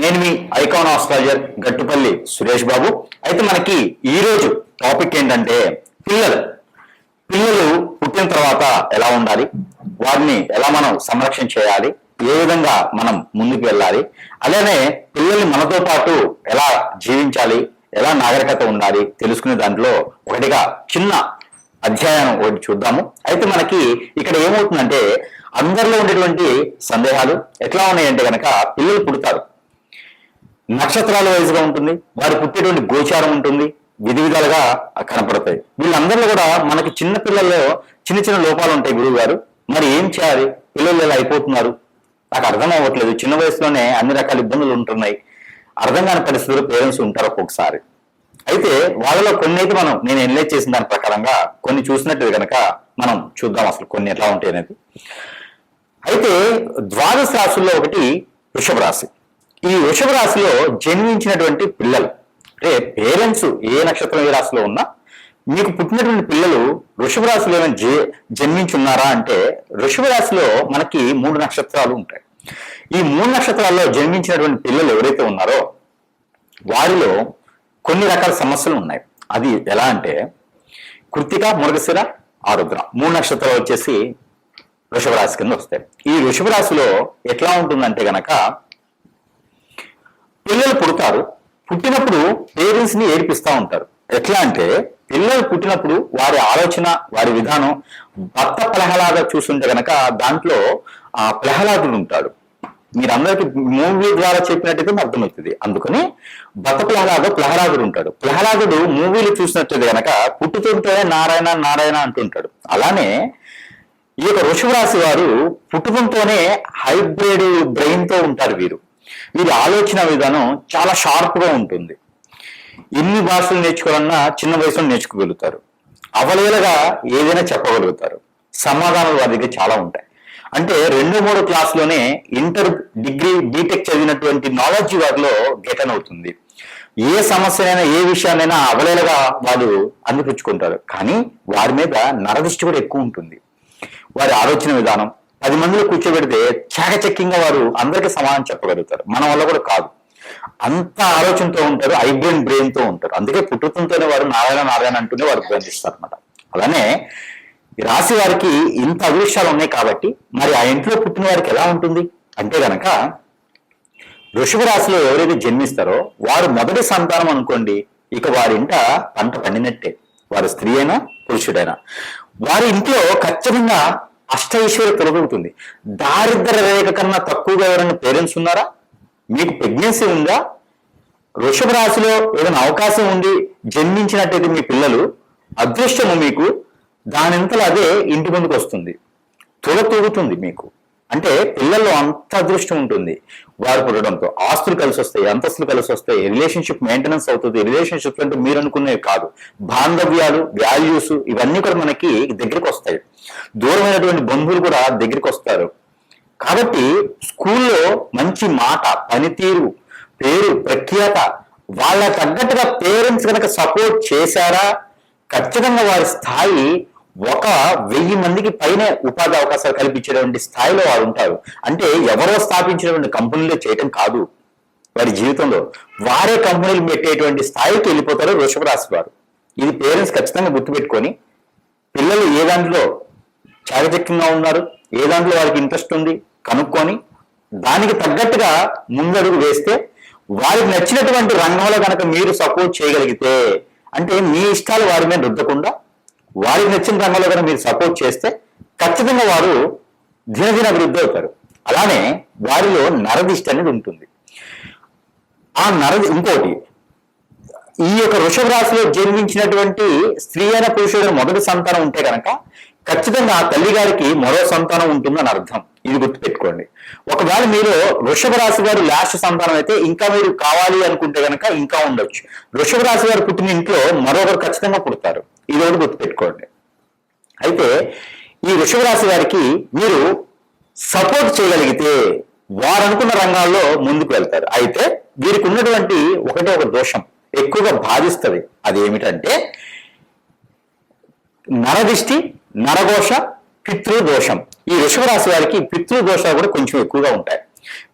నేను మీ icon astrologer Gattupalli Suresh Babu. అయితే మనకి ఈ రోజు టాపిక్ ఏంటంటే పిల్లలు. పిల్లలు పుట్టిన తర్వాత ఎలా ఉండాలి? వారిని ఎలా మనం సంరక్షణ చేయాలి? ఏ విధంగా మనం ముందుకు వెళ్ళాలి? అలానే పిల్లల్ని మనతో పాటు ఎలా జీవించాలి? ఎలా నాగరికత ఉండాలి? తెలుసుకునే దాంట్లో ఒకటిగా చిన్న అధ్యాయం ఒకటి చూద్దాము. అయితే మనకి ఇక్కడ ఏమవుతుందంటే అందరిలో ఉండేటువంటి సందేహాలు ఎట్లా ఉన్నాయంటే గనక పిల్లలు పుడతారు. నక్షత్రాల వయసుగా ఉంటుంది వారు పుట్టేటువంటి గోచారం ఉంటుంది విధి విధాలుగా కనపడతాయి. వీళ్ళందరిలో కూడా మనకి చిన్న పిల్లల్లో చిన్న చిన్న లోపాలు ఉంటాయి గురువు గారు. మరి ఏం చేయాలి? పిల్లలు ఇలా అయిపోతున్నారు? నాకు అర్థం అవ్వట్లేదు. చిన్న వయసులోనే అన్ని రకాల ఇబ్బందులు ఉంటున్నాయి. అర్థం కాని పరిస్థితుల్లో పేరెంట్స్ ఉంటారు ఒక్కొక్కసారి. అయితే వాళ్ళలో కొన్ని అయితే మనం నేను ఎన్లైట్ చేసిన దాని ప్రకారంగా కొన్ని చూసినట్టు కనుక మనం చూద్దాం అసలు కొన్ని ఎట్లా ఉంటాయి అనేది. అయితే ద్వాదశ రాశుల్లో ఒకటి వృషభ రాశి. ఈ వృషభ రాశిలో జన్మించినటువంటి పిల్లలు అంటే పేరెంట్స్ ఏ నక్షత్రం ఏ రాశిలో ఉన్నా మీకు పుట్టినటువంటి పిల్లలు వృషభ రాశిలో ఏమైనా జ- అంటే వృషభ రాశిలో మనకి మూడు నక్షత్రాలు ఉంటాయి. ఈ మూడు నక్షత్రాల్లో జన్మించినటువంటి పిల్లలు ఎవరైతే ఉన్నారో వారిలో కొన్ని రకాల సమస్యలు ఉన్నాయి. అది ఎలా అంటే కృతిక మురగశిర ఆరుద్ర మూడు నక్షత్రాలు వచ్చేసి వృషభ రాశి కింద వస్తాయి. ఈ వృషభ రాశిలో ఎట్లా ఉంటుందంటే గనక పిల్లలు పుడతారు. పుట్టినప్పుడు పేరెంట్స్ని ఏడిపిస్తూ ఉంటారు. ఎట్లా అంటే పిల్లలు పుట్టినప్పుడు వారి ఆలోచన వారి విధానం భర్త ప్రహ్లాద చూస్తుంటే గనక దాంట్లో ఆ ప్రహ్లాదుడు ఉంటాడు. మీరందరికి మూవీ ద్వారా చెప్పినట్టయితే అర్థమవుతుంది. అందుకని భర్త ప్రహ్లాద ప్రహ్లాదుడు ఉంటాడు. ప్రహ్లాదుడు మూవీలు చూసినట్టయితే గనక పుట్టుతుంటే నారాయణ నారాయణ అంటుంటాడు. అలానే ఈ యొక్క ఋషభరాశి వారు పుట్టుకుంటూనే హైబ్రిడ్ బ్రెయిన్తో ఉంటారు వీరు. వీరి ఆలోచన విధానం చాలా షార్ప్గా ఉంటుంది. ఎన్ని భాషలు నేర్చుకోవాలన్నా చిన్న వయసులో నేర్చుకోగలుగుతారు. అవలేలగా ఏదైనా చెప్పగలుగుతారు. సమాధానాలు వారి దగ్గర చాలా ఉంటాయి. అంటే రెండు మూడు క్లాస్లోనే ఇంటర్ డిగ్రీ బీటెక్ చదివినటువంటి నాలెడ్జ్ వారిలో గెటన్ అవుతుంది. ఏ సమస్యనైనా ఏ విషయాన్నైనా అవలేలగా వారు అందిపుచ్చుకుంటారు. కానీ వారి మీద నరదృష్టి కూడా ఎక్కువ ఉంటుంది. వారి ఆలోచన విధానం పది మందిలో కూర్చోబెడితే చాకచక్యంగా వారు అందరికీ సమాధానం చెప్పగలుగుతారు. మన వల్ల కూడా కాదు. అంత ఆలోచనతో ఉంటారు ఐబ్రెయిన్ బ్రెయిన్తో ఉంటారు. అందుకే పుట్టుతంతోనే వారు నారాయణ నారాయణ అంటూనే వారు ప్రయత్నిస్తారు అనమాట అలానే రాశి వారికి ఇంత అదృష్టాలు ఉన్నాయి కాబట్టి మరి ఆ ఇంట్లో పుట్టిన వారికి ఎలా ఉంటుంది? అంటే గనక వృషభ రాశిలో ఎవరైతే జన్మిస్తారో వారు మొదటి సంతానం అనుకోండి ఇక వారి ఇంట పంట పండినట్టే. వారు స్త్రీ అయినా పురుషుడైనా. వారి ఇంట్లో ఖచ్చితంగా అష్ట ఐశ్వర్య తొలగుతుంది దారిద్ర రేఖ కన్నా తక్కువగా ఎవరైనా పేరెంట్స్ ఉన్నారా? మీకు ప్రెగ్నెన్సీ ఉందా? వృషభ రాశిలో ఏదైనా అవకాశం ఉండి జన్మించినట్టయితే మీ పిల్లలు అదృష్టము మీకు దానింతలో అదే ఇంటి ముందుకు వస్తుంది. తుల తూగుతుంది మీకు. అంటే పిల్లల్లో అంత అదృష్టం ఉంటుంది. వారు పుట్టడంతో ఆస్తులు కలిసి వస్తాయి అంతస్తులు కలిసి వస్తాయి రిలేషన్షిప్ మెయింటెనెన్స్ అవుతుంది. రిలేషన్షిప్ అంటే మీరు అనుకునేవి కాదు. బాంధవ్యాలు వాల్యూస్ ఇవన్నీ కూడా మనకి దగ్గరికి వస్తాయి దూరమైనటువంటి బంధువులు కూడా దగ్గరికి వస్తారు కాబట్టి స్కూల్లో మంచి మాట పనితీరు పేరు ప్రఖ్యాత వాళ్ళ తగ్గట్టుగా పేరెంట్స్ కనుక సపోర్ట్ చేశారా? ఖచ్చితంగా వారి స్థాయి ఒక వెయ్యి మందికి పైన ఉపాధి అవకాశాలు కల్పించేటువంటి స్థాయిలో వారు ఉంటారు. అంటే ఎవరో స్థాపించినటువంటి కంపెనీలో చేయటం కాదు. వారి జీవితంలో వారే కంపెనీలు పెట్టేటువంటి స్థాయికి వెళ్ళిపోతారు వృషభ రాశి వారు. ఇది పేరెంట్స్ ఖచ్చితంగా గుర్తుపెట్టుకొని పిల్లలు ఏ దాంట్లో చారిత్రకంగా ఉన్నారు ఏ దాంట్లో వారికి ఇంట్రెస్ట్ ఉంది కనుక్కొని దానికి తగ్గట్టుగా ముందడుగు వేస్తే వారికి నచ్చినటువంటి రంగంలో కనుక మీరు సపోర్ట్ చేయగలిగితే అంటే మీ ఇష్టాలు వారి మీద రుద్దకుండా వారికి నచ్చిన రంగంలో కనుక మీరు సపోర్ట్ చేస్తే ఖచ్చితంగా వారు దినదిన అభివృద్ధి అవుతారు. అలానే వారిలో నరదిష్టి అనేది ఉంటుంది. ఆ నరది ఇంకోటి ఈ యొక్క వృషభ రాశిలో జన్మించినటువంటి స్త్రీ అయిన పురుషుడు మొదటి సంతానం ఉంటే కనుక ఖచ్చితంగా ఆ తల్లి గారికి మరో సంతానం ఉంటుందని అర్థం. ఇది గుర్తుపెట్టుకోండి. ఒకవేళ మీరు వృషభ రాశి వారు లాస్ట్ సంతానం అయితే ఇంకా మీరు కావాలి అనుకుంటే కనుక ఇంకా ఉండొచ్చు. వృషభ రాశి వారు పుట్టిన ఇంట్లో మరొకరు ఖచ్చితంగా పుడతారు. ఇది ఒకటి గుర్తుపెట్టుకోండి. అయితే ఈ వృషభ రాశి వారికి మీరు సపోర్ట్ చేయగలిగితే వారు అనుకున్న రంగాల్లో ముందుకు వెళ్తారు. అయితే వీరికి ఉన్నటువంటి ఒకటే ఒక దోషం ఎక్కువగా బాధిస్తుంది. అది ఏమిటంటే నరదిష్టి నరఘోష పితృదోషం. ఈ వృషభరాశి వారికి పితృదోషాలు కూడా కొంచెం ఎక్కువగా ఉంటాయి.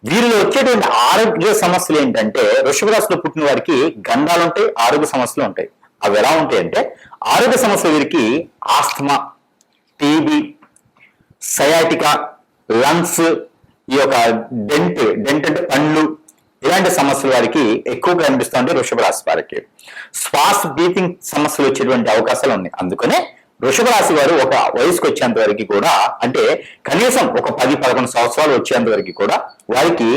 వీరిలో వచ్చేటువంటి ఆరోగ్య సమస్యలు ఏంటంటే వృషభరాశిలో పుట్టిన వారికి గంధాలు ఉంటాయి ఆరోగ్య సమస్యలు ఉంటాయి. అవి ఎలా ఉంటాయి అంటే ఆరోగ్య సమస్యలు వీరికి ఆస్తమా టీబీ సయాటికా లంగ్స్ ఈ యొక్క డెంట్ డెంట్ అంటే పండ్లు ఇలాంటి సమస్యలు వారికి ఎక్కువగా కనిపిస్తుంది వృషభ రాశి వారికి. శ్వాస బ్రీతింగ్ సమస్యలు వచ్చేటువంటి అవకాశాలు ఉన్నాయి. అందుకనే వృషభ రాశి వారు ఒక వయసుకు వచ్చేంత వరకు కూడా అంటే కనీసం ఒక పది పదకొండు సంవత్సరాలు వచ్చేంత వరకు కూడా వారికి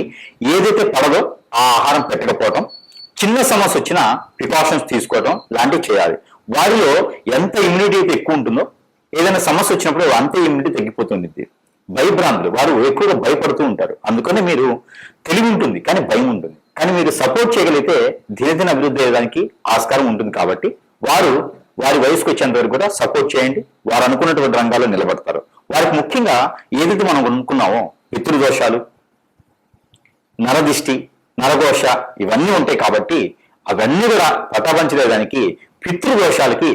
ఏదైతే పడదో ఆ ఆహారం పెట్టకపోవటం చిన్న సమస్య వచ్చినా ప్రికాషన్స్ తీసుకోవడం లాంటివి చేయాలి. వారిలో ఎంత ఇమ్యూనిటీ అయితే ఎక్కువ ఉంటుందో ఏదైనా సమస్య వచ్చినప్పుడు అంత ఇమ్యూనిటీ తగ్గిపోతుంది భయభ్రాంతులు వారు ఎక్కువగా భయపడుతూ ఉంటారు. అందుకని మీరు తెలివి ఉంటుంది కానీ భయం ఉంటుంది. కానీ మీరు సపోర్ట్ చేయగలిగితే దినదిన అభివృద్ధి అయ్యేదానికి ఆస్కారం ఉంటుంది కాబట్టి వారు వారి వయసుకు వచ్చేంత వరకు కూడా సపోర్ట్ చేయండి. వారు అనుకున్నటువంటి రంగాల్లో నిలబడతారు. వారికి ముఖ్యంగా ఏదైతే మనం అనుకున్నామో పితృదోషాలు నరదిష్టి నరఘోష ఇవన్నీ ఉంటాయి కాబట్టి అవన్నీ కూడా పటాపంచలేదానికి పితృదోషాలకి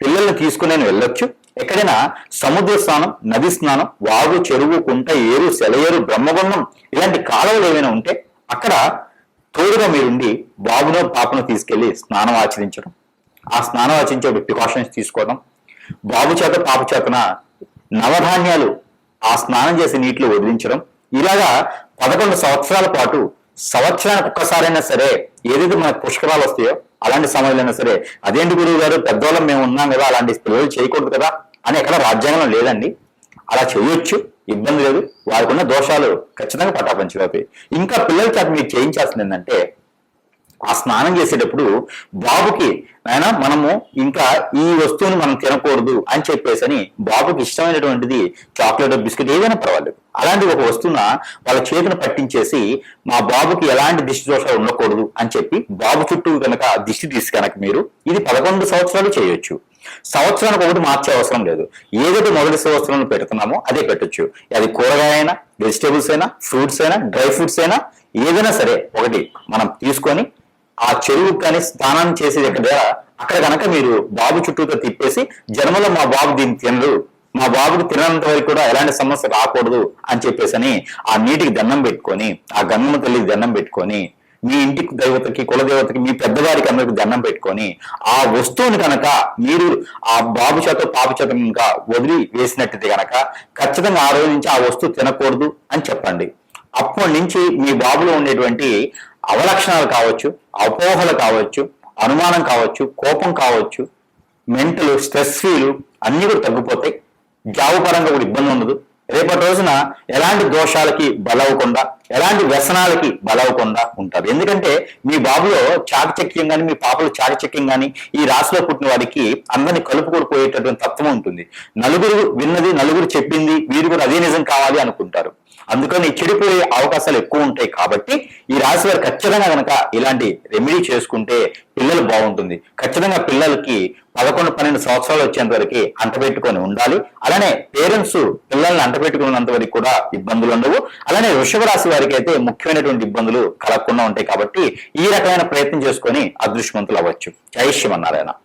పిల్లల్ని తీసుకుని వెళ్ళొచ్చు. ఎక్కడైనా సముద్ర స్నానం నది స్నానం వాగు చెరువు కుంట ఏరు సెలయేరు బ్రహ్మగుండం ఇలాంటి కాలువలు ఏమైనా ఉంటే అక్కడ తోడుగా మీరుండి బాబునో పాపను తీసుకెళ్ళి స్నానం ఆచరించడం. ఆ స్నానం ఆచరించే ప్రికాషన్స్ తీసుకోవడం. బాబు చేత పాప చేతన నవధాన్యాలు ఆ స్నానం చేసే నీటిలో వదిలించడం. ఇలాగా పదకొండు సంవత్సరాల పాటు సంవత్సరానికి ఒక్కసారైనా సరే ఏదైతే మనకు పుష్కరాలు వస్తాయో అలాంటి సమయంలో సరే అదేంటి గురువు గారు పెద్దవాళ్ళం మేము ఉన్నాం కదా అలాంటి పిల్లలు చేయకూడదు కదా అని ఎక్కడ రాజ్యాంగం లేదండి. అలా చేయొచ్చు ఇబ్బంది లేదు. వారికి ఉన్న దోషాలు ఖచ్చితంగా పటాపంచవుతాయి ఇంకా పిల్లలకి చేత మీరు చేయించాల్సింది ఏంటంటే ఆ స్నానం చేసేటప్పుడు బాబుకి నాయన మనము ఇంకా ఈ వస్తువుని మనం తినకూడదు అని చెప్పేసి అని బాబుకి ఇష్టమైనటువంటిది చాక్లెట్ బిస్కెట్ ఏదైనా పర్వాలేదు. అలాంటి ఒక వస్తువున వాళ్ళ చేతిని పట్టించేసి మా బాబుకి ఎలాంటి దిష్టి దోషాలు ఉండకూడదు అని చెప్పి బాబు చుట్టూ కనుక దిష్టి తీసి కనుక మీరు ఇది పదకొండు సంవత్సరాలు చేయొచ్చు. సంవత్సరానికి ఒకటి మార్చే అవసరం లేదు. ఏదైతే మొదటి సంవత్సరం పెడుతున్నామో అదే పెట్టొచ్చు. అది కూరగాయ అయినా వెజిటేబుల్స్ అయినా ఫ్రూట్స్ అయినా డ్రై ఫ్రూట్స్ అయినా ఏదైనా సరే ఒకటి మనం తీసుకొని ఆ చెరువు కానీ స్నానం చేసేది ఎక్కడ అక్కడ కనుక మీరు బాబు చుట్టూతో తిప్పేసి జన్మలో మా బాబు దీన్ని తినరు. మా బాబుకి తినంత వరకు కూడా ఎలాంటి సమస్య రాకూడదు అని చెప్పేసి అని ఆ నీటికి దండం పెట్టుకొని ఆ గంగమ్మ తల్లికి దండం పెట్టుకొని మీ ఇంటికి దేవతకి కులదేవతకి మీ పెద్దవారికి అందరికి దండం పెట్టుకొని ఆ వస్తువుని కనుక మీరు ఆ బాబు చేత పాప చేత కనుక వదిలి వేసినట్టయితే కనుక ఖచ్చితంగా ఆ రోజు నుంచి ఆ వస్తువు తినకూడదు అని చెప్పండి. అప్పటి నుంచి మీ బాబులో ఉండేటువంటి అవలక్షణాలు కావచ్చు అపోహలు కావచ్చు అనుమానం కావచ్చు కోపం కావచ్చు మెంటలు స్ట్రెస్ ఫీలు అన్ని కూడా తగ్గిపోతాయి. జాబు పరంగా కూడా ఇబ్బంది ఉండదు. రేపటి రోజున ఎలాంటి దోషాలకి బలవకుండా ఎలాంటి వ్యసనాలకి బలవకుండా ఉంటారు. ఎందుకంటే మీ బాబులో చాకచక్యం కానీ మీ పాపలో చాకచక్యం కానీ ఈ రాశిలో పుట్టిన వారికి అందరిని కలుపుకొని పోయేటటువంటి తత్వం ఉంటుంది. నలుగురు విన్నది నలుగురు చెప్పింది వీరు కూడా అదే నిజం కావాలి అనుకుంటారు. అందుకని చెడిపోయే అవకాశాలు ఎక్కువ ఉంటాయి కాబట్టి ఈ రాశి వారు ఖచ్చితంగా కనుక ఇలాంటి రెమెడీ చేసుకుంటే పిల్లలు బాగుంటుంది. ఖచ్చితంగా పిల్లలకి పదకొండు పన్నెండు సంవత్సరాలు వచ్చేంత వరకు అంటపెట్టుకొని ఉండాలి. అలానే పేరెంట్స్ పిల్లల్ని అంటపెట్టుకున్నంత వరకు కూడా ఇబ్బందులు ఉండవు. అలానే వృషభ రాశి వారికి అయితే ముఖ్యమైనటువంటి ఇబ్బందులు కలగకుండా ఉంటాయి కాబట్టి ఈ రకమైన ప్రయత్నం చేసుకొని అదృష్టవంతులు అవ్వచ్చు. జై శ్రీమన్నారాయణ.